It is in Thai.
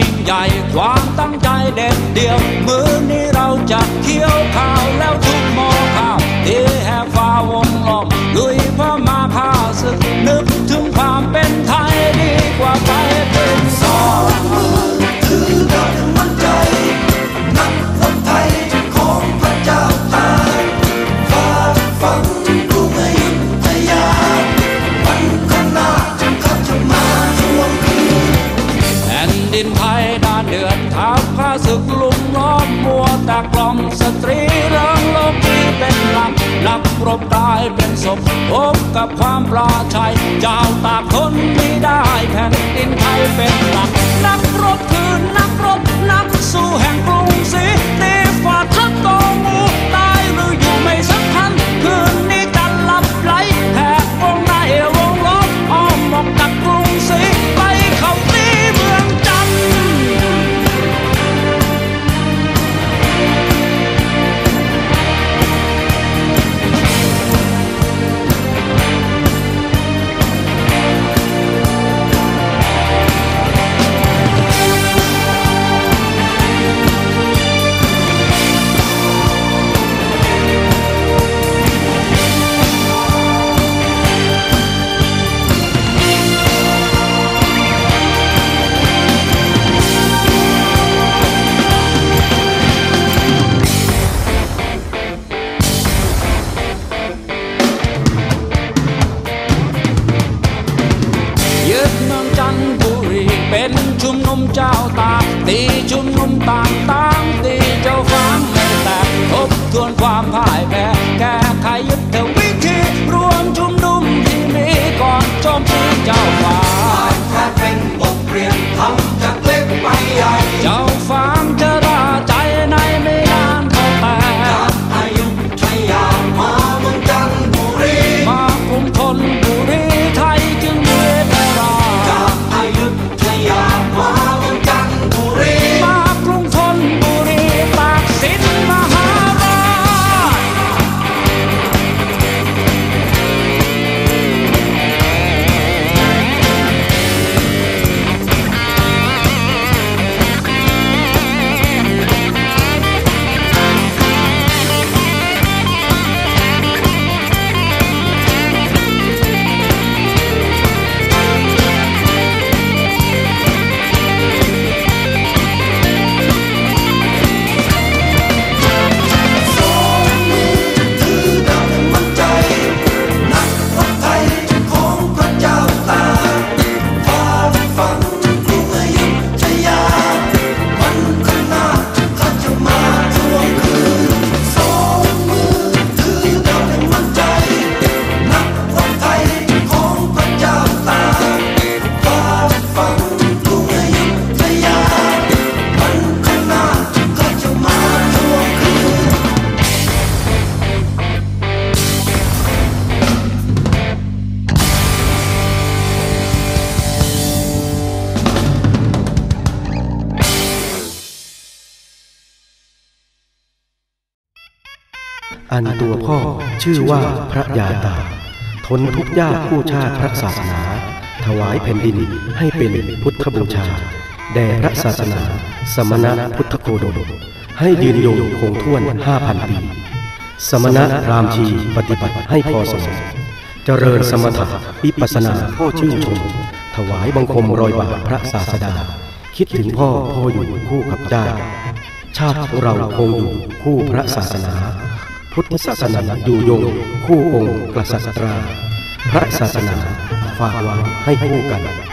ิ่งใหญ่ความตั้งใจเด็ดเดี่ยวมือนี้เราจะเคี้ยวข้าวแล้วทุกโมข้าวที่แห่ฟ้าวงล้อมลุยพม่า ดินไทยด้านเดือดทับข้าศึกลุมล้อมมัวแต่กล่อมสตรีเริงโลกที่เป็นหลักนักรบตายเป็นศพพบกับความปลาชัยเจ้าตากทนไม่ได้แผ่นดินไทยเป็นหลักนักรบคือนักรบนักสู้แห่งกรุง นุมเจ้าตากตีชุมนุมต่างต่างตีเจ้าฟ้าไม่แตกทบทวนความพ่า อันตัวพ่อชื่อว่าพระยาตา ทนทุกข์ยากผู้ชาติพระศาสนา ถวายแผ่นดินให้เป็นพุทธบูชา แด่พระศาสนา สมณะพุทธโคดมให้ยืนยงคงท่วนห้าพันปี สมณะรามชีปฏิบัติให้พอสมเจริญสมถะวิปัสสนาพ่อชื่นชม ถวายบังคมรอยบาทพระศาสดา คิดถึงพ่อพ่ออยู่คู่กับเจ้าชาติของเราคงอยู่คู่พระศาสนา พุทธศาสนาอยู่ยง คู่องค์กษัตรา พระศาสนาฝากไว้ให้คู่กัน